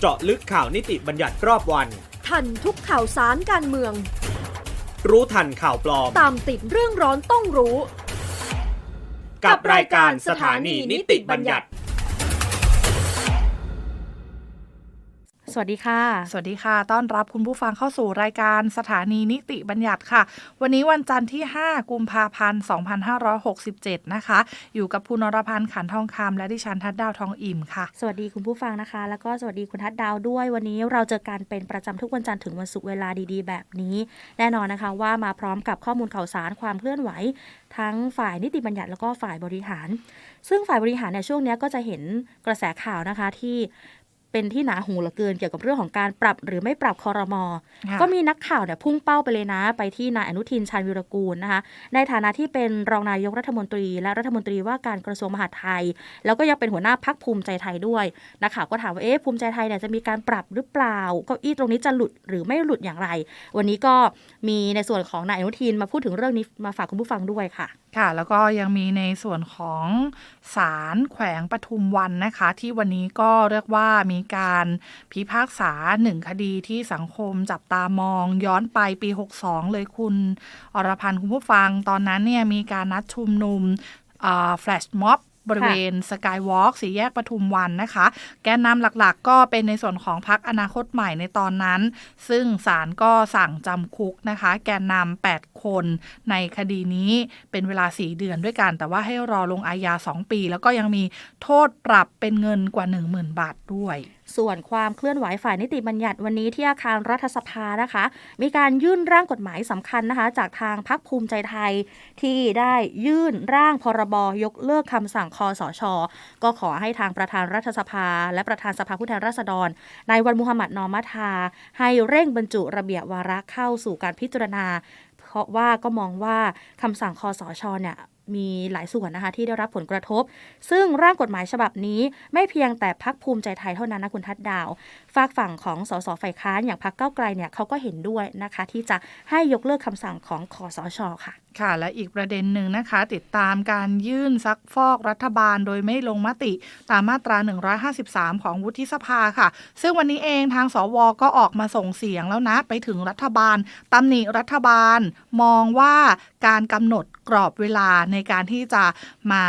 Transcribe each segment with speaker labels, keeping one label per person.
Speaker 1: เจาะลึกข่าวนิติบัญญัติรอบวัน
Speaker 2: ทันทุกข่าวสารการเมือง
Speaker 1: รู้ทันข่าวปลอม
Speaker 2: ตามติดเรื่องร้อนต้องรู้
Speaker 1: กับรายการสถานีนิติบัญญัติ
Speaker 3: สวัสดีค่ะ
Speaker 4: สวัสดีค่ะ ต้อนรับคุณผู้ฟังเข้าสู่รายการสถานีนิติบัญญัติค่ะ วันนี้วันจันทร์ที่ 5 กุมภาพันธ์ 2567 นะคะ อยู่กับคุณนรพันธ์ขันทองคำและดิฉันทัดดาวทองอิ่มค่ะ
Speaker 3: สวัสดีคุณผู้ฟังนะคะ แล้วก็สวัสดีคุณทัดดาวด้วย วันนี้เราเจอกันเป็นประจำทุกวันจันทร์ถึงวันศุกร์เวลาดีๆ แบบนี้ แน่นอนนะคะว่ามาพร้อมกับข้อมูลข่าวสารความเคลื่อนไหว ทั้งฝ่ายนิติบัญญัติแล้วก็ฝ่ายบริหาร ซึ่งฝ่ายบริหารเนี่ยช่วงนี้ก็จะเห็นกระแสข่าวนะคะที่ เป็นที่หนาหูเหลือเกินเกี่ยวกับเรื่องของการปรับหรือไม่ปรับคอรมอ
Speaker 4: ค่ะ
Speaker 3: ก็มีนักข่าวเนี่ยพุ่งเป้าไปเลยนะ ไปที่นายอนุทินชาญวิรกูลนะคะ ในฐานะที่เป็นรองนายกรัฐมนตรี และรัฐมนตรีว่าการกระทรวงมหาดไทย แล้วก็ยังเป็นหัวหน้าพักภูมิใจไทยด้วยนักข่าวก็ถามว่าเอ๊ะภูมิใจไทยเนี่ยจะมีการปรับหรือเปล่าเก้าอี้ตรงนี้จะหลุดหรือไม่หลุดอย่างไร วันนี้ก็มีในส่วนของนายอนุทินมาพูดถึงเรื่องนี้มาฝากคุณผู้ฟังด้วยค่ะ
Speaker 4: ค่ะ แล้วก็ยังมีในส่วนของศาลแขวงปทุมวันนะคะ ที่วันนี้ก็เรียกว่ามีการพิพากษาหนึ่งคดีที่สังคมจับตามองย้อนไปปี 62 เลยคุณ อรพันธ์คุณผู้ฟังตอนนั้นเนี่ยมีการนัดชุมนุมแฟลชม็อบ บริเวณสกายวอล์กสี่แยกปทุมวันนะคะ แกนนำหลักๆ ก็เป็นในส่วนของพักอนาคตใหม่ในตอนนั้น ซึ่งศาลก็สั่งจำคุกนะคะ แกนนำ8คนในคดีนี้เป็นเวลา 4 เดือนด้วยกัน แต่ว่าให้รอลงอาญา2 ปี แล้วก็ยังมีโทษปรับเป็นเงินกว่า 10,000 บาทด้วย
Speaker 3: ส่วนความเคลื่อนไหวฝ่ายนิติบัญญัติวันนี้ที่อาคารรัฐสภานะคะ มีการยื่นร่างกฎหมายสำคัญนะคะ จากทางพักภูมิใจไทยที่ได้ยื่นร่างพรบยกเลิกคำสั่งคอสช ก็ขอให้ทางประธานรัฐสภา และประธานสภาผู้แทนราษฎรนายวันมุฮัมหมัดนอมัทา ให้เร่งบรรจุระเบียบวาระเข้าสู่การพิจารณา เพราะว่าก็มองว่าคำสั่งคอสชเนี่ย มีหลายส่วนนะคะที่ได้รับผลกระทบ ซึ่งร่างกฎหมายฉบับนี้ไม่เพียงแต่พักภูมิใจไทยเท่านั้นนะคุณทัดดาว ฝากฝั่งของสสฝ่ายค้านอย่างพักเก้าไกลเนี่ยเขาก็เห็นด้วยนะคะ ที่จะให้ยกเลิกคำสั่งของคอสชค่ะ
Speaker 4: ค่ะ และอีกประเด็นหนึ่งนะคะ ติดตามการยื่นซักฟอกรัฐบาลโดยไม่ลงมติตามมาตรา 153 ของวุฒิสภาค่ะ ซึ่งวันนี้เองทางสวก็ออกมาส่งเสียงแล้วนะ ไปถึงรัฐบาลตำหนิรัฐบาลมองว่าการกำหนดกรอบเวลาในการที่จะมา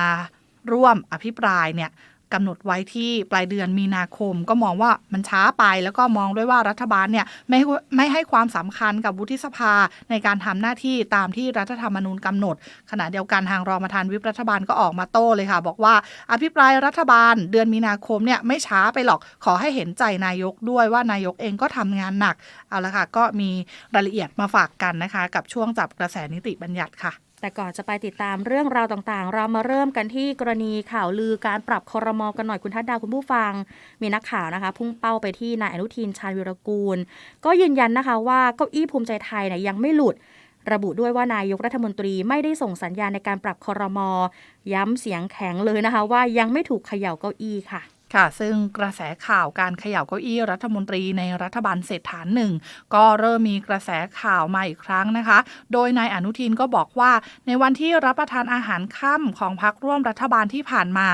Speaker 4: ร่วมอภิปรายเนี่ย กำหนดไว้ที่ปลายเดือนมีนาคม ก็มองว่ามันช้าไป แล้วก็มองด้วยว่ารัฐบาลเนี่ยไม่ไม่ให้ความสำคัญกับวุฒิสภาในการทำหน้าที่ตามที่รัฐธรรมนูญกำหนด ขณะเดียวกันทางรองประธานวิปรัฐบาลก็ออกมาโต้เลยค่ะ บอกว่าอภิปรายรัฐบาลเดือนมีนาคมเนี่ยไม่ช้าไปหรอกขอให้เห็นใจนายกด้วยว่านายกเองก็ทำงานหนักเอาละค่ะก็มีรายละเอียดมาฝากกันนะคะ กับช่วงจับกระแสนิติบัญญัติค่ะ
Speaker 3: แต่ก่อนจะไปติดตามเรื่องราวต่างๆ เรามาเริ่มกันที่กรณีข่าวลือการปรับคอรมอกันหน่อยคุณทัดดาวคุณผู้ฟัง มีนักข่าวนะคะ พุ่งเป้าไปที่นายอนุทินชาญวิรกูล ก็ยืนยันนะคะว่าเก้าอี้ภูมิใจไทยเนี่ยยังไม่หลุด ระบุด้วยว่านายกรัฐมนตรีไม่ได้ส่งสัญญาณในการปรับคอรมอ ย้ำเสียงแข็งเลยนะคะ ว่ายังไม่ถูกเขย่าเก้าอี้ค่ะ
Speaker 4: ค่ะ ซึ่งกระแสข่าวการเขย่าเก้าอี้รัฐมนตรีในรัฐบาลเศรษฐาหนึ่งก็เริ่มมีกระแสข่าวมาอีกครั้งนะคะ โดยนายอนุทินก็บอกว่า ในวันที่รับประทานอาหารค่ำของพักร่วมรัฐบาลที่ผ่านมา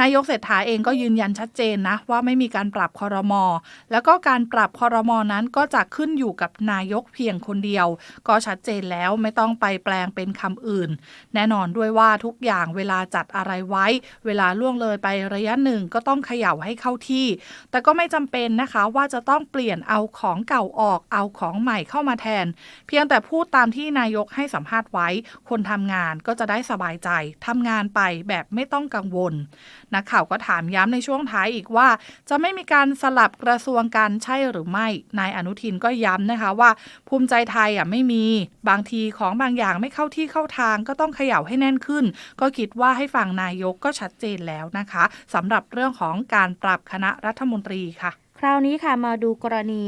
Speaker 4: นายกเศรษฐาเองก็ยืนยันชัดเจนนะว่าไม่มีการปรับคอรมอแล้วก็การปรับคอรมอนั้นก็จะขึ้นอยู่กับนายกเพียงคนเดียว ก็ชัดเจนแล้วไม่ต้องไปแปลงเป็นคำอื่น แน่นอนด้วยว่าทุกอย่างเวลาจัดอะไรไว้ เวลาล่วงเลยไประยะหนึ่งก็ต้องขยาให้เข้าที่ แต่ก็ไม่จำเป็นนะคะว่าจะต้องเปลี่ยนเอาของเก่าออกเอาของใหม่เข้ามาแทน เพียงแต่พูดตามที่นายกให้สัมภาษณ์ไว้ คนทำงานก็จะได้สบายใจทำงานไปแบบไม่ต้องกังวลนักข่าวก็ถามย้ำในช่วงท้ายอีกว่า จะไม่มีการสลับกระทรวงกันใช่หรือไม่นายอนุทินก็ย้ำนะคะว่า ภูมิใจไทยอะไม่มีบางทีของบางอย่างไม่เข้าที่เข้าทางก็ต้องเขย่าให้แน่นขึ้น ก็คิดว่าให้ฟังนายกก็ชัดเจนแล้วนะคะสำหรับเรื่องของการปรับคณะรัฐมนตรีค่ะ
Speaker 3: คราวนี้ค่ะมาดูกรณี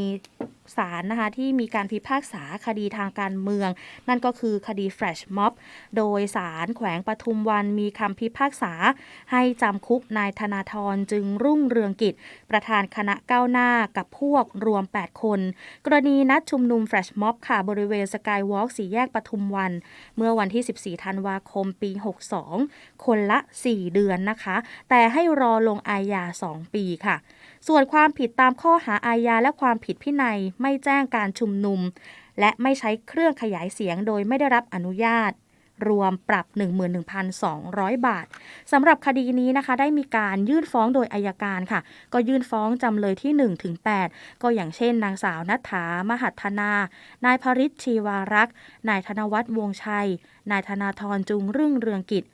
Speaker 3: ศาลนะคะที่มีการพิพากษาคดีทางการเมือง นั่นก็คือคดีแฟลชม็อบโดยศาลแขวงปทุมวันมีคำพิพากษา ให้จำคุกนายธนาธรจึงรุ่งเรืองกิจ ประธานคณะก้าวหน้ากับพวกรวม 8 คน กรณีนัดชุมนุมแฟลชม็อบค่ะบริเวณสกายวอล์กสี่แยกปทุมวัน เมื่อวันที่ 14 ธันวาคมปี 62 คนละ 4 เดือนนะคะ แต่ให้รอลงอาญา 2 ปีค่ะ ส่วนความผิดตามข้อหาอาญาและความผิดพินัยไม่แจ้งการชุมนุม และไม่ใช้เครื่องขยายเสียงโดยไม่ได้รับอนุญาต รวมปรับ 11,200 บาทสำหรับคดีนี้นะคะ ได้มีการยื่นฟ้องโดยอายการค่ะ ก็ยื่นฟ้องจำเลยที่1ถึง8ก็อย่างเช่น นางสาวนัฐามหัฒนา นายพริชชีวารักษ์ นายธนวัฒน์วงชัย นายธนาธรจุงรุ่งเรืองกิจ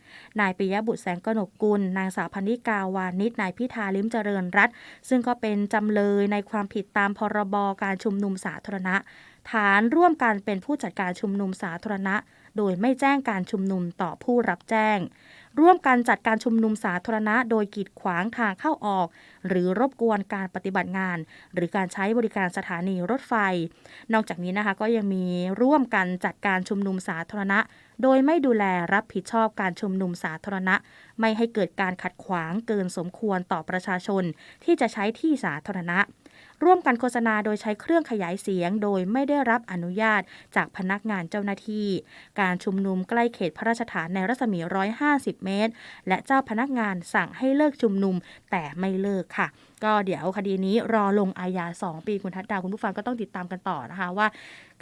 Speaker 3: นายปิยบุตรแสงกนกกุล นางสาวพนิกาวานิชนายพิธาลิมเจริญรัตน์ซึ่งก็เป็นจำเลยในความผิดตามพรบการชุมนุมสาธารณะ ฐานร่วมกันเป็นผู้จัดการชุมนุมสาธารณะ โดยไม่แจ้งการชุมนุมต่อผู้รับแจ้ง ร่วมกันจัดการชุมนุมสาธารณะ โดยกีดขวางทางเข้าออก หรือรบกวนการปฏิบัติงาน หรือการใช้บริการสถานีรถไฟ นอกจากนี้นะคะก็ยังมีร่วมกันจัดการชุมนุมสาธารณะ โดยไม่ดูแลรับผิดชอบการชุมนุมสาธารณะ ไม่ให้เกิดการขัดขวางเกินสมควรต่อประชาชน ที่จะใช้ที่สาธารณะ ร่วมกันโฆษณาโดยใช้เครื่องขยายเสียง โดยไม่ได้รับอนุญาตจากพนักงานเจ้าหน้าที่ การชุมนุมใกล้เขตพระราชฐานในรัศมี 150 เมตร และเจ้าพนักงานสั่งให้เลิกชุมนุมแต่ไม่เลิกค่ะ ก็เดี๋ยวคดีนี้รอลงอาญา2 ปีคุณทัศดาคุณผู้ฟังก็ต้องติดตามกันต่อนะคะว่า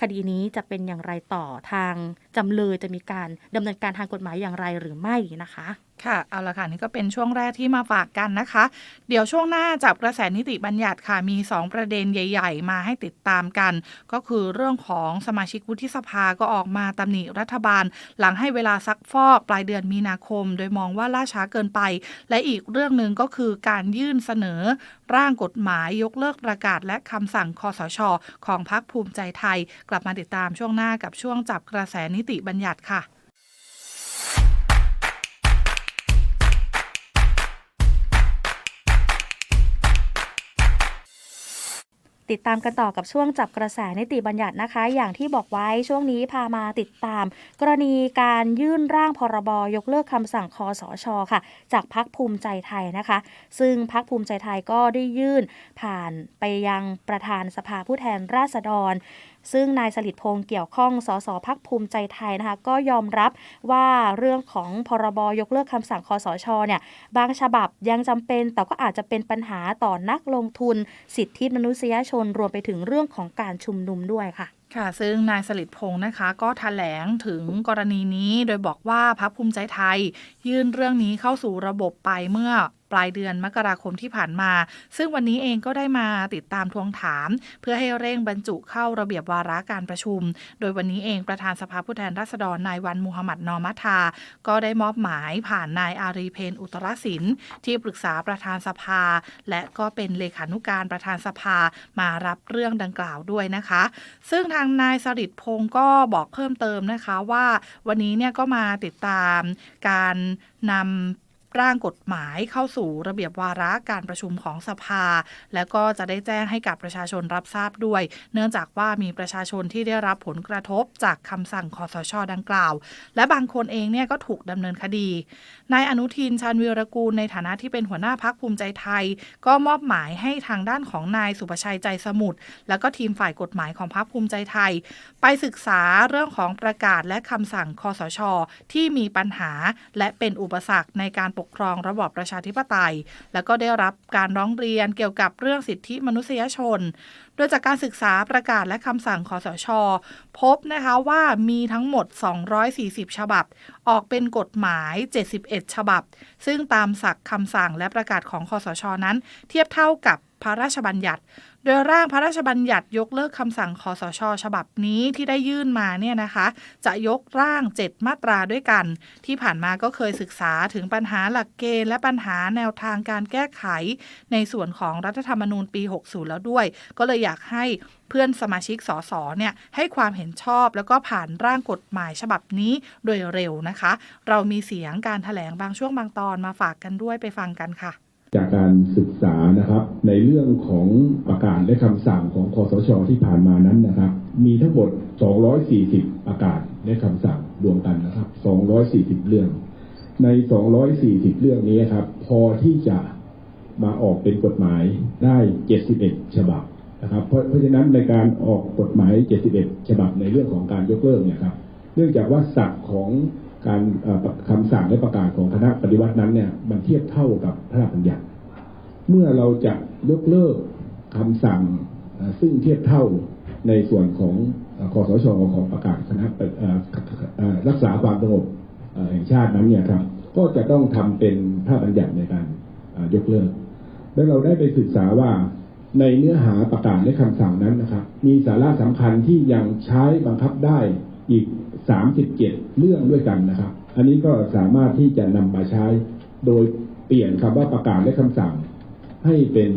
Speaker 3: คดีนี้จะเป็นอย่างไรต่อทางจำเลยจะมีการดำเนินการทางกฎหมายอย่างไรหรือไม่นะคะ
Speaker 4: ค่ะเอาละค่ะนี่ก็เป็นช่วงแรกที่มาฝากกันนะคะ เดี๋ยวช่วงหน้าจับกระแสนิติบัญญัติค่ะมี 2 ประเด็นใหญ่ ๆ มาให้ติดตามกัน ก็คือเรื่องของสมาชิกวุฒิสภาก็ออกมาตำหนิรัฐบาล หลังให้เวลาซักฟอกปลายเดือนมีนาคม โดยมองว่าล่าช้าเกินไป และอีกเรื่องหนึ่งก็คือการยื่นเสนอร่างกฎหมายยกเลิกประกาศ และคำสั่งคอสช ของพรรคภูมิใจไทย กลับมาติดตามช่วงหน้ากับช่วงจับกระแสนิติบัญญัติค่ะ
Speaker 3: ติดตามกันต่อกับช่วงจับกระแสนิติบัญญัตินะคะ อย่างที่บอกไว้ช่วงนี้พามาติดตาม กรณีการยื่นร่างพรบยกเลิกคำสั่งคอสชค่ะ จากพักภูมิใจไทยนะคะ ซึ่งพักภูมิใจไทยก็ได้ยื่นผ่านไปยังประธานสภาผู้แทนราษฎร ซึ่งนายสลิดพงษ์เกี่ยวข้องสสพักภูมิใจไทยนะคะก็ยอมรับว่าเรื่องของพรบยกเลิกคำสั่งคอสชเนี่ยบางฉบับยังจำเป็น แต่ก็อาจจะเป็นปัญหาต่อนักลงทุน สิทธิมนุษยชนรวมไปถึงเรื่องของการชุมนุมด้วยค่ะ
Speaker 4: ค่ะซึ่งนายสลิดพงศ์นะคะ ก็ถแถลงถึงกรณีนี้โดยบอกว่าพรรคภูมิใจไทย ยื่นเรื่องนี้เข้าสู่ระบบไปเมื่อ ปลายเดือนมกราคมที่ผ่านมา ซึ่งวันนี้เองก็ได้มาติดตามทวงถาม เพื่อให้เร่งบรรจุเข้าระเบียบวาระการประชุม โดยวันนี้เองประธานสภาผู้แทนราษฎรนายวันมูฮัมหมัดนอมัทา ก็ได้มอบหมายผ่านนายอารีเพนอุตรศิลป์ที่ปรึกษาประธานสภา และก็เป็นเลขานุการประธานสภามารับเรื่องดังกล่าวด้วยนะคะ ซึ่งทางนายสริดพงศ์ก็บอกเพิ่มเติมนะคะว่าวันนี้เนี่ยก็มาติดตามการนำ ร่างกฎหมายเข้าสู่ระเบียบวาระการประชุมของสภา แล้วก็จะได้แจ้งให้กับประชาชนรับทราบด้วย เนื่องจากว่ามีประชาชนที่ได้รับผลกระทบจากคำสั่งคอสช ดังกล่าว และบางคนเองเนี่ยก็ถูกดำเนินคดีนายอนุทินชาญวีรกูลในฐานะที่เป็นหัวหน้าพักภูมิใจไทย ก็มอบหมายให้ทางด้านของนายสุประชัยใจสมุทรแล้วก็ทีมฝ่ายกฎหมายของพักภูมิใจไทย ไปศึกษาเรื่องของประกาศและคำสั่งคอสช ที่มีปัญหา และเป็นอุปสรรคในการปกครองระบอบประชาธิปไตย แล้วก็ได้รับการร้องเรียนเกี่ยวกับเรื่องสิทธิมนุษยชน โดยจากการศึกษาประกาศและคำสั่งคอสช พบนะคะว่ามีทั้งหมด 240 ฉบับ ออกเป็นกฎหมาย 71 ฉบับ ซึ่งตามสักคำสั่งและประกาศของคอสชนั้น เทียบเท่ากับ พระราชบัญญัติ โดยร่างพระราชบัญญัติยกเลิกคำสั่งคอสช ฉบับนี้ที่ได้ยื่นมาเนี่ยนะคะ จะยกร่าง 7 มาตราด้วยกัน ที่ผ่านมาก็เคยศึกษาถึงปัญหาหลักเกณฑ์และปัญหาแนวทางการแก้ไข ในส่วนของรัฐธรรมนูญปี 60 แล้วด้วย ก็เลยอยากให้เพื่อนสมาชิกสสเนี่ยให้ความเห็นชอบแล้วก็ผ่านร่างกฎหมายฉบับนี้โดยเร็วนะคะ เรามีเสียงการถแถลงบางช่วงบางตอนมาฝากกันด้วยไปฟังกันค่ะ
Speaker 5: จากการศึกษานะครับ ในเรื่องของประกาศและคำสั่งของคอสชที่ผ่านมานั้นนะครับ มีทั้งหมด 240 ประกาศและคำสั่งรวมกันนะครับ 240 เรื่อง ใน 240 เรื่องนี้ครับ พอที่จะมาออกเป็นกฎหมายได้ 71 ฉบับนะครับ เพราะเพราะฉะนั้นในการออกกฎหมาย 71 ฉบับในเรื่องของการยกเลิกเนี่ยครับ เนื่องจากว่าศักดิ์ของ การเอ่อคำสั่งและประกาศของคณะปฏิวัตินั้นเนี่ยมันเทียบเท่ากับพระราชบัญญัติ เมื่อเราจะยกเลิกคำสั่งซึ่งเทียบเท่าในส่วนของคอสชของประกาศคณะรักษาความสงบแห่งชาตินั้นเนี่ยครับก็จะต้องทำเป็นพระราชบัญญัติในการยกเลิก และเราได้ไปศึกษาว่าในเนื้อหาประกาศและคำสั่งนั้นนะครับ มีสาระสำคัญที่ยังใช้บังคับได้ อีก 37 เรื่องด้วยกันนะครับ อันนี้ก็สามารถที่จะนำมาใช้โดยเปลี่ยนคำว่าประกาศและคำสั่ง ให้เป็น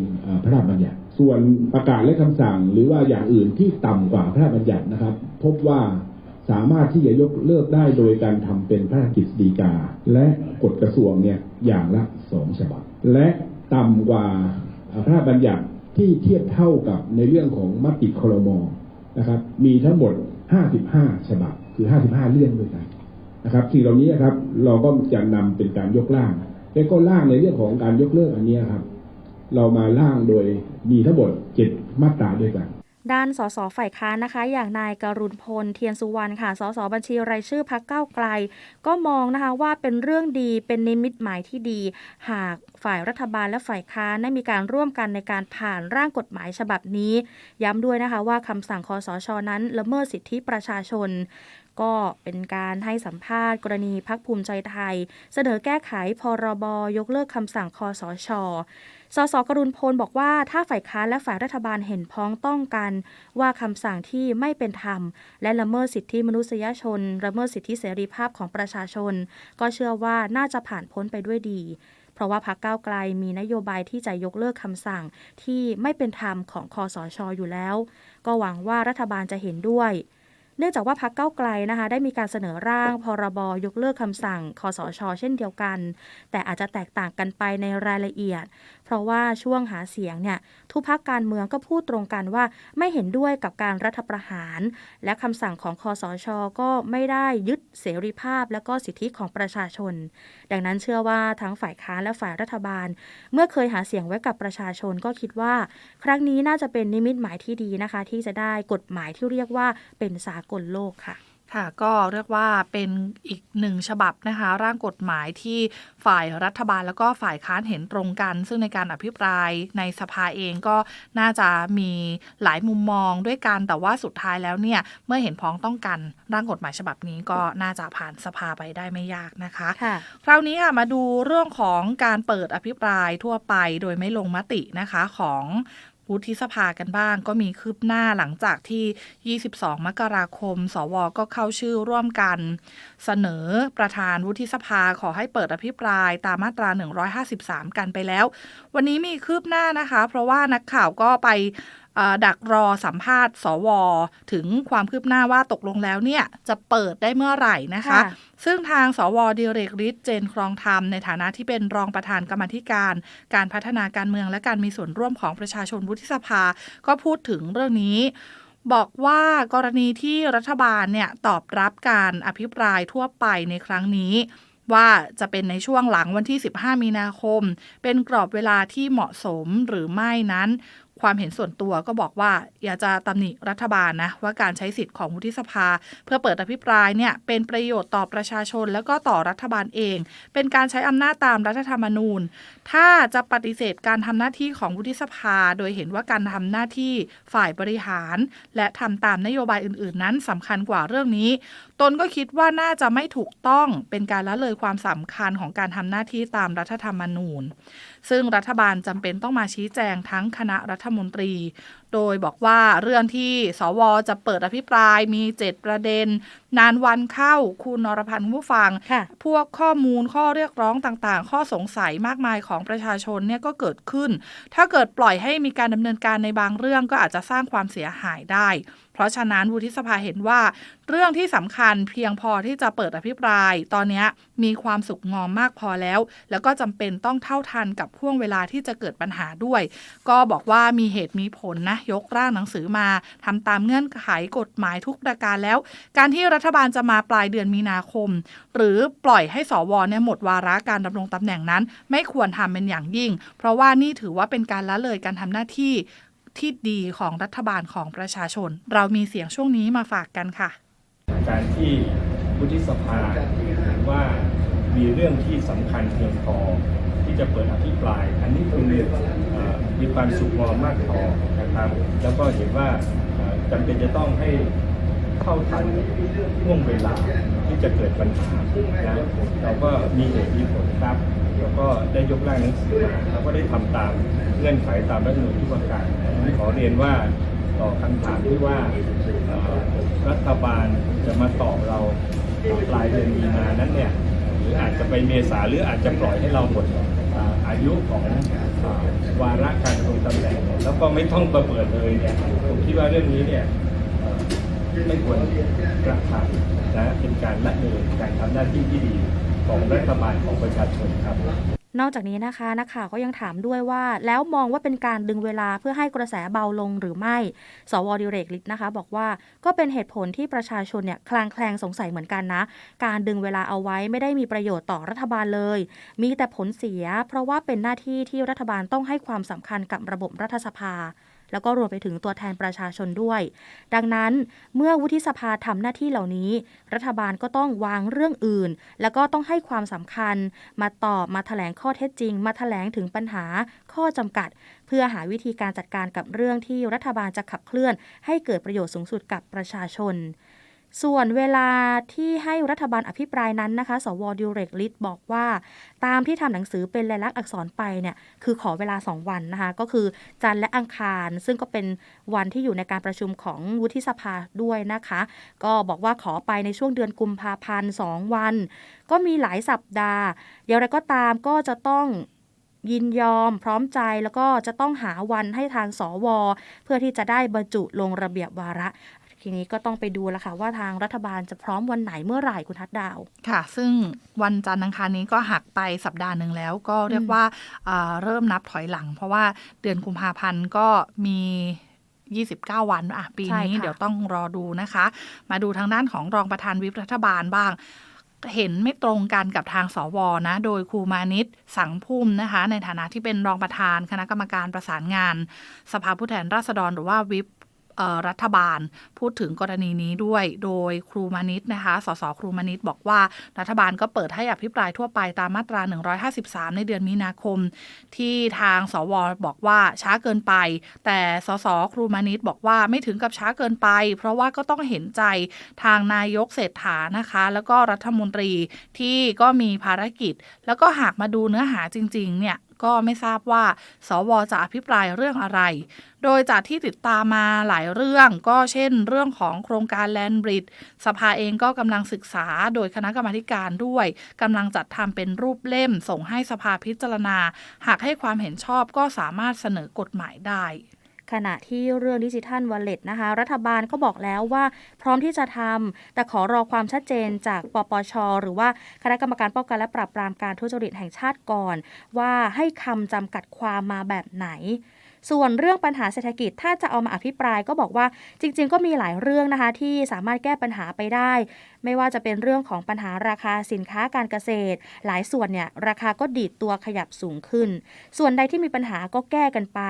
Speaker 5: พระราชบัญญัติ ส่วนประกาศและคำสั่ง หรือว่าอย่างอื่นที่ต่ำกว่าพระราชบัญญัตินะครับ พบว่าสามารถที่จะยกเลิกได้โดยการทำเป็นพระราชกฤษฎีกา และกฎกระทรวงเนี่ยอย่างละสองฉบับ และต่ำกว่าพระราชบัญญัติที่เทียบเท่ากับในเรื่องของมติครมนะครับ มีทั้งหมด 55 ฉบับ คือ 55 เรื่องด้วยกันนะครับสิ่งเหล่านี้ครับ เราก็จะนำเป็นการยกร่างและก็ล่างในเรื่องของการยกเลิกอันนี้ครับ เรามาล่างโดยมีทั้งหมดเจ็ดมาตราด้วยกัน
Speaker 3: ด้านสสฝ่ายค้านนะคะ อย่างนายกรุณพลเทียนสุวรรณค่ะสสบัญชีรายชื่อพักเก้าไกล ก็มองนะคะว่าเป็นเรื่องดีเป็นนิมิตหมายที่ดี หากฝ่ายรัฐบาลและฝ่ายค้านได้มีการร่วมกันในการผ่านร่างกฎหมายฉบับนี้ ย้ำด้วยนะคะว่าคำสั่งคอสชนั้นละเมิดสิทธิประชาชน ก็เป็นการให้สัมภาษณ์ กรณีพักภูมิใจไทย เสนอแก้ไขพรบยกเลิกคำสั่งคอสชสสกรุณพลบอกว่าถ้าฝ่ายค้านและฝ่ายรัฐบาลเห็นพ้องต้องกัน ว่าคำสั่งที่ไม่เป็นธรรม และละเมิดสิทธิมนุษยชนละเมิดสิทธิเสรีภาพของประชาชน ก็เชื่อว่าน่าจะผ่านพ้นไปด้วยดี เพราะว่าพรรคก้าวไกลมีนโยบายที่จะยกเลิกคำสั่งที่ไม่เป็นธรรมของคอสชอยู่แล้ว ก็หวังว่ารัฐบาลจะเห็นด้วย เนื่องจากว่าพักเก้าไกลนะคะ ได้มีการเสนอร่างพรบยกเลิกคำสั่งคอสช เช่นเดียวกัน แต่อาจจะแตกต่างกันไปในรายละเอียด เพราะว่าช่วงหาเสียงเนี่ยทุกพักการเมืองก็พูดตรงกันว่าไม่เห็นด้วยกับการรัฐประหาร และคำสั่งของคอสช ก็ไม่ได้ยึดเสรีภาพและก็สิทธิของประชาชน ดังนั้นเชื่อว่าทั้งฝ่ายค้านและฝ่ายรัฐบาล เมื่อเคยหาเสียงไว้กับประชาชนก็คิดว่า ครั้งนี้น่าจะเป็นนิมิตหมายที่ดีนะคะ ที่จะได้กฎหมายที่เรียกว่าเป็นสากลโลกค่ะ
Speaker 4: ค่ะก็เรียกว่าเป็นอีกหนึ่งฉบับนะคะ ร่างกฎหมายที่ฝ่ายรัฐบาลแล้วก็ฝ่ายค้านเห็นตรงกัน ซึ่งในการอภิปรายในสภาเองก็น่าจะมีหลายมุมมองด้วยกันแต่ว่าสุดท้ายแล้วเนี่ย เมื่อเห็นพ้องต้องกันร่างกฎหมายฉบับนี้ก็น่าจะผ่านสภาไปได้ไม่ยากนะคะ
Speaker 3: ค่ะ
Speaker 4: คราวนี้ค่ะมาดูเรื่องของการเปิดอภิปรายทั่วไป โดยไม่ลงมตินะคะของ วุฒิสภากันบ้าง ก็มีคืบหน้าหลังจากที่ 22 มกราคม สวก็เข้าชื่อร่วมกัน เสนอประธานวุฒิสภาขอให้เปิดอภิปรายตามมาตรา 153 กันไปแล้ว วันนี้มีคืบหน้านะคะ เพราะว่านักข่าวก็ไป ดักรอสัมภาษณ์ สว ถึงความคืบหน้าว่าตกลงแล้วเนี่ยจะเปิดได้เมื่อไหร่นะคะ
Speaker 3: ค่ะ
Speaker 4: ซึ่งทางสวดิเรกฤทธิ์เจนครองธรรมในฐานะที่เป็นรองประธานกรรมาธิการ การพัฒนาการเมืองและการมีส่วนร่วมของประชาชนวุฒิสภา ก็พูดถึงเรื่องนี้บอกว่ากรณีที่รัฐบาลเนี่ยตอบรับการอภิปรายทั่วไปในครั้งนี้ ว่าจะเป็นในช่วงหลังวันที่ 15 มีนาคม เป็นกรอบเวลาที่เหมาะสมหรือไม่นั้น ความเห็นส่วนตัวก็บอกว่าอยากจะตำหนิรัฐบาลนะว่าการใช้สิทธิ์ของวุฒิสภา เพื่อเปิดอภิปรายเนี่ยเป็นประโยชน์ต่อประชาชน แล้วก็ต่อรัฐบาลเอง เป็นการใช้อำนาจตามรัฐธรรมนูญ ถ้าจะปฏิเสธการทำหน้าที่ของวุฒิสภา โดยเห็นว่าการทำหน้าที่ฝ่ายบริหาร และทำตามนโยบายอื่น ๆ นั้นสำคัญกว่าเรื่องนี้ ตนก็คิดว่าน่าจะไม่ถูกต้องเป็นการละเลยความสำคัญของการทำหน้าที่ตามรัฐธรรมนูญ ซึ่งรัฐบาลจำเป็นต้องมาชี้แจงทั้งคณะรัฐมนตรี โดยบอกว่าเรื่องที่สวจะเปิดอภิปรายมี 7 ประเด็น นานวันเข้าคุณนรพันธ์คุณผู้ฟัง
Speaker 3: ค่ะ
Speaker 4: พวกข้อมูลข้อเรียกร้องต่างๆ ข้อสงสัยมากมายของประชาชนเนี่ยก็เกิดขึ้น ถ้าเกิดปล่อยให้มีการดำเนินการในบางเรื่องก็อาจจะสร้างความเสียหายได้เพ ราะฉะนั้นวุฒิสภาเห็นว่า เรื่องที่สำคัญเพียงพอที่จะเปิดอภิปราย ตอนนี้มีความสุกงอมมากพอแล้ว แล้วก็จำเป็นต้องเท่าทันกับห่วงเวลาที่จะเกิดปัญหาด้วย ก็บอกว่ามีเหตุมีผลนะยกร่างหนังสือมาทำตามเงื่อนไขกฎหมายทุกประการแล้ว การที่รัฐบาลจะมาปลายเดือนมีนาคม หรือปล่อยให้สวเนี่ยหมดวาระการดำรงตำแหน่งนั้น ไม่ควรทำเป็นอย่างยิ่ง เพราะว่านี่ถือว่าเป็นการละเลยการทำหน้าที่ ที่ดีของรัฐบาลของประชาชน เรามีเสียงช่วงนี้มาฝากกันค่ะ
Speaker 6: การที่วุฒิสภาเห็นว่ามีเรื่องที่สำคัญเพียงพอที่จะเปิดอภิปราย อันนี้คือมีความสุขงอมมากพอนะครับ แล้วก็เห็นว่าเอ่อจำเป็นจะต้องให้เข้าทันห่วงเวลาที่จะเกิดปัญหานะเราก็มีเหตุมีผลครับ แล้วก็ได้ยกร่างหนังสือแล้วก็ได้ทำตามเงื่อนไขตามรัฐธรรมนูญทุกประการขอเรียนว่าต่อคำถามที่ว่ารัฐบาลจะมาตอบเราปลายเดือนมีนานั้นเนี่ยหรืออาจจะไปเมษาหรืออาจจะปล่อยให้เราหมดอายุของวาระการดำรงตำแหน่งเนี่ยแล้วก็ไม่ต้องประเปิดเลยเนี่ยผมคิดว่าเรื่องนี้เนี่ยไม่ควรกระทำนะเป็นการละเลยการทำหน้าที่ที่ดี ของรัฐบาลของประชาชนครับ
Speaker 3: นอกจากนี้นะคะนักข่าวก็ยังถามด้วยว่า แล้วมองว่าเป็นการดึงเวลาเพื่อให้กระแสเบาลงหรือไม่ สวดิเรกฤทธิ์นะคะ บอกว่าก็เป็นเหตุผลที่ประชาชนเนี่ยคลางแคลงสงสัยเหมือนกันนะ การดึงเวลาเอาไว้ไม่ได้มีประโยชน์ต่อรัฐบาลเลย มีแต่ผลเสีย เพราะว่าเป็นหน้าที่ที่รัฐบาลต้องให้ความสำคัญกับระบบรัฐสภา แล้วก็รวมไปถึงตัวแทนประชาชนด้วย ดังนั้นเมื่อวุฒิสภาทำหน้าที่เหล่านี้ รัฐบาลก็ต้องวางเรื่องอื่น แล้วก็ต้องให้ความสำคัญ มาตอบมาแถลงข้อเท็จจริง มาแถลงถึงปัญหาข้อจำกัด เพื่อหาวิธีการจัดการกับเรื่องที่รัฐบาลจะขับเคลื่อน ให้เกิดประโยชน์สูงสุดกับประชาชน ส่วนเวลาที่ให้รัฐบาลอภิปรายนั้นนะคะ สวดิเรกฤทธิ์บอกว่า ตามที่ทำหนังสือเป็นลายลักษณ์อักษรไปเนี่ยคือขอเวลา 2 วันนะคะ ก็คือจันทร์และอังคาร ซึ่งก็เป็นวันที่อยู่ในการประชุมของวุฒิสภาด้วยนะคะ ก็บอกว่าขอไปในช่วงเดือนกุมภาพันธ์2วัน ก็มีหลายสัปดาห์อย่างไรก็ตามก็จะต้องยินยอมพร้อมใจแล้วก็จะต้องหาวันให้ทางสว เพื่อที่จะได้บรรจุลงระเบียบวาระ ทีนี้ก็ต้องไปดูแล้วค่ะ ว่าทางรัฐบาลจะพร้อมวันไหนเมื่อไหร่คุณทัดดาว
Speaker 4: ค่ะ ซึ่งวันจันทร์อังคารนี้ก็หักไปสัปดาห์หนึ่งแล้ว ก็เรียกว่าอ่าเริ่มนับถอยหลัง เพราะว่าเดือนกุมภาพันธ์ก็มี29 วันอะปีนี้
Speaker 3: ใช่ค่ะ
Speaker 4: เดี๋ยวต้องรอดูนะคะ มาดูทางด้านของรองประธานวิปรัฐบาลบ้าง เห็นไม่ตรงกันกับทางสวนะ โดยครูมานิตสังพุ่มนะคะ ในฐานะที่เป็นรองประธานคณะกรรมการประสานงาน สภาผู้แทนราษฎรหรือว่าวิปเอ่อ รัฐบาล พูดถึงกรณีนี้ด้วย โดยครูมานิตนะคะ สสครูมานิตบอกว่ารัฐบาลก็เปิดให้อภิปรายทั่วไปตามมาตรา 153 ในเดือนมีนาคม ที่ทางสวบอกว่าช้าเกินไป แต่สสครูมานิตบอกว่าไม่ถึงกับช้าเกินไป เพราะว่าก็ต้องเห็นใจทางนายกเศรษฐานะคะ แล้วก็รัฐมนตรีที่ก็มีภารกิจ แล้วก็หากมาดูเนื้อหาจริงๆเนี่ย ก็ไม่ทราบว่า สวจะอภิปรายเรื่องอะไร โดยจากที่ติดตามมาหลายเรื่องก็เช่น เรื่องของโครงการแลนบริดสภาเองก็กำลังศึกษาโดยคณะกรรมาธิการด้วยกำลังจัดทำเป็นรูปเล่มส่งให้สภาพิจารณา หากให้ความเห็นชอบก็สามารถเสนอกฎหมายได้
Speaker 3: ขณะที่เรื่องดิจิทัลวอลเล็ตนะคะ รัฐบาลก็บอกแล้วว่า พร้อมที่จะทำแต่ขอรอความชัดเจนจากปปช หรือว่าคณะกรรมการป้องกันและปราบปรามการทุจริตแห่งชาติก่อน ว่าให้คำจำกัดความมาแบบไหนส่วนเรื่องปัญหาเศรษฐกิจถ้าจะเอามาอภิปรายก็บอกว่าจริง ๆ ก็มีหลายเรื่องนะคะที่สามารถแก้ปัญหาไปได้ไม่ว่าจะเป็นเรื่องของปัญหาราคาสินค้าการเกษตร หลายส่วนเนี่ยราคาก็ดีดตัวขยับสูงขึ้น ส่วนใดที่มีปัญหาก็แก้กันไป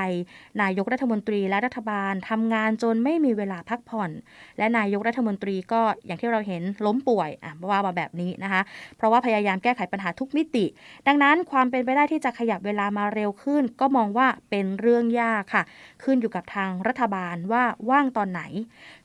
Speaker 3: นายกรัฐมนตรีและรัฐบาลทำงานจนไม่มีเวลาพักผ่อน และนายกรัฐมนตรีก็อย่างที่เราเห็นล้มป่วยอะว่ามาแบบนี้นะคะ เพราะว่าพยายามแก้ไขปัญหาทุกมิติ ดังนั้นความเป็นไปได้ที่จะขยับเวลามาเร็วขึ้น ก็มองว่าเป็นเรื่องยากค่ะ ขึ้นอยู่กับทางรัฐบาลว่าว่างตอนไหน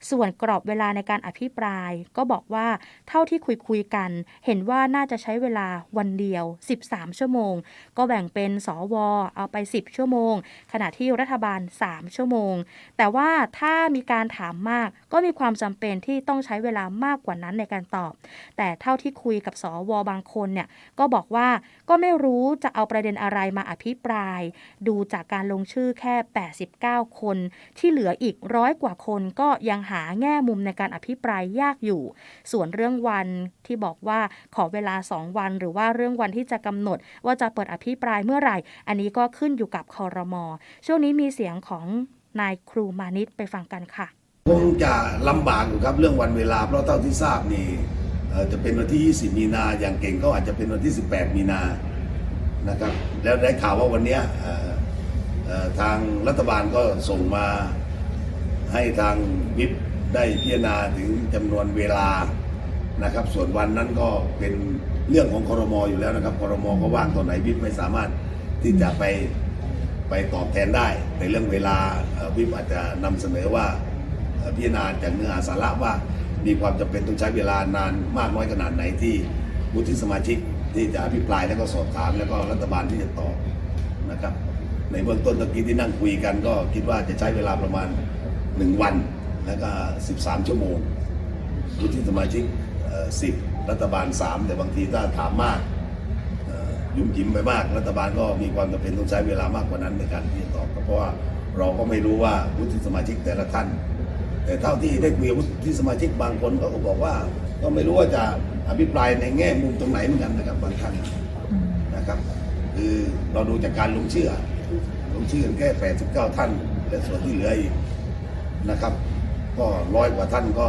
Speaker 3: ส่วนกรอบเวลาในการอภิปรายก็บอกว่าเท่าที่คุยคุยกัน เห็นว่าน่าจะใช้เวลาวันเดียว 13 ชั่วโมง ก็แบ่งเป็นสวเอาไป 10 ชั่วโมง ขณะที่รัฐบาล 3 ชั่วโมง แต่ว่าถ้ามีการถามมาก ก็มีความจำเป็นที่ต้องใช้เวลามากกว่านั้นในการตอบ แต่เท่าที่คุยกับสวบางคนเนี่ยก็บอกว่าก็ไม่รู้จะเอาประเด็นอะไรมาอภิปราย ดูจากการลงชื่อแค่ค่89 คน ที่เหลืออีกร้อยกว่าคนก็ยังหาแง่มุมในการอภิปรายยากอยู่ ส่วนเรื่องวันที่บอกว่าขอเวลา 2 วัน หรือว่าเรื่องวันที่จะกำหนด ว่าจะเปิดอภิปรายเมื่อไหร่ อันนี้ก็ขึ้นอยู่กับคอรมอช่วงนี้มีเสียงของนายครูมานิตไปฟังกันค่ะ
Speaker 7: คงจะลำบากอยู่ครับเรื่องวันเวลาเพราะเท่าที่ทราบนี่จะเป็นวันที่ 20 มีนาอย่างเก่งก็อาจจะเป็นวันที่ 18 มีนานะครับแล้วได้ข่าวว่าวันนี้ทางรัฐบาลก็ส่งมาให้ทางวิปได้พิจารณาถึงจำนวนเวลา นะครับ ส่วนวันนั้นก็เป็นเรื่องของคอรมออยู่แล้วนะครับคอรมอก็ว่างตอนไหนวิปไม่สามารถที่จะไปไปตอบแทนได้ในเรื่องเวลาเอ่อวิปอาจจะนำเสนอว่าเอ่อพิจารณาจากเนื้อหาสาระว่ามีความจำเป็นต้องใช้เวลานานมากน้อยขนาดไหนที่วุฒิสมาชิกที่จะอภิปรายแล้วก็สอบถามแล้วก็รัฐบาลที่จะตอบนะครับ ในเบื้องต้นตะกี้ที่นั่งคุยกันก็คิดว่าจะใช้เวลาประมาณ 1 วันแล้วก็ 13 ชั่วโมงวุฒิสมาชิก สิบรัฐบาล 3 แต่บางทีถ้าถามมากยุ่มยิ้มไปมาก รัฐบาลก็มีความจำเป็นต้องใช้เวลามากกว่านั้นในการที่จะตอบเพราะว่าเราก็ไม่รู้ว่าวุฒิสมาชิกแต่ละท่าน แต่เท่าที่ได้คุยกับวุฒิสมาชิกบางคนเขาก็บอกว่า ก็ไม่รู้ว่าจะอภิปรายในแง่มุมตรงไหนเหมือนกันนะครับบางท่านนะครับ คือเราดูจากการลงเชื่อ ลงชื่อแค่ 89 ท่านและส่วนที่เหลืออีกนะครับ ก็ร้อยกว่าท่านก็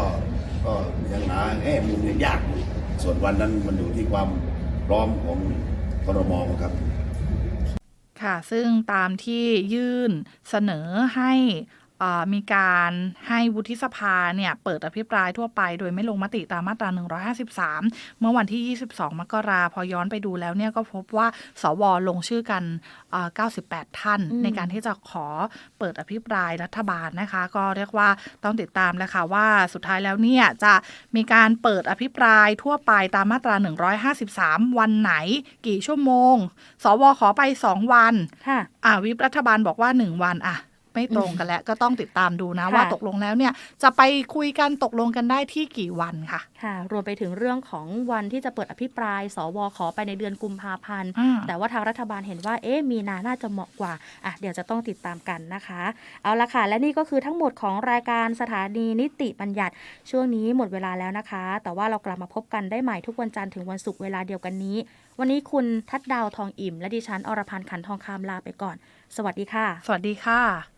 Speaker 7: ก็ยังหาแง่มุมยังยากอยู่ส่วนวันนั้นมันอยู่ที่ความพร้อมของกรมครับ
Speaker 4: ค่ะ ซึ่งตามที่ยื่นเสนอให้ มีการให้วุฒิสภาเนี่ยเปิดอภิปรายทั่วไป โดยไม่ลงมติตามมาตรา 153 เมื่อวันที่ 22 มกราพอย้อนไปดูแล้วเนี่ยก็พบว่าสวลงชื่อกันอ่า98 ท่าน
Speaker 3: อืม
Speaker 4: ในการที่จะขอเปิดอภิปรายรัฐบาลนะคะ ก็เรียกว่าต้องติดตามแล้วค่ะว่าสุดท้ายแล้วเนี่ยจะมีการเปิดอภิปรายทั่วไปตามมาตรา 153 วันไหน กี่ชั่วโมง สวขอไป 2 วัน
Speaker 3: ค่ะ
Speaker 4: อ่าวิปรัฐบาลบอกว่าหนึ่งวันอะ ไม่ตรงกันแล้ว ก็ต้องติดตามดูนะ
Speaker 3: ค่ะ
Speaker 4: ว่าตกลงแล้วเนี่ยจะไปคุยกันตกลงกันได้ที่กี่วันค่ะ
Speaker 3: ค่ะ รวมไปถึงเรื่องของวันที่จะเปิดอภิปราย สวขอไปในเดือนกุมภาพันธ์
Speaker 4: อ่า
Speaker 3: แต่ว่าทางรัฐบาลเห็นว่าเอ๊ะมีนาน่าจะเหมาะกว่าอะเดี๋ยวจะต้องติดตามกันนะคะ เอาละค่ะ และนี่ก็คือทั้งหมดของรายการสถานีนิติบัญญัติ ช่วงนี้หมดเวลาแล้วนะคะ แต่ว่าเรากลับมาพบกันได้ใหม่ทุกวันจันทร์ถึงวันศุกร์เวลาเดียวกันนี้ วันนี้คุณทัดดาวทองอิ่ม และดิฉันอรพันธ์ขันทองคำลาไปก่อน สวัสดีค่ะ
Speaker 4: สวัสดีค่ะ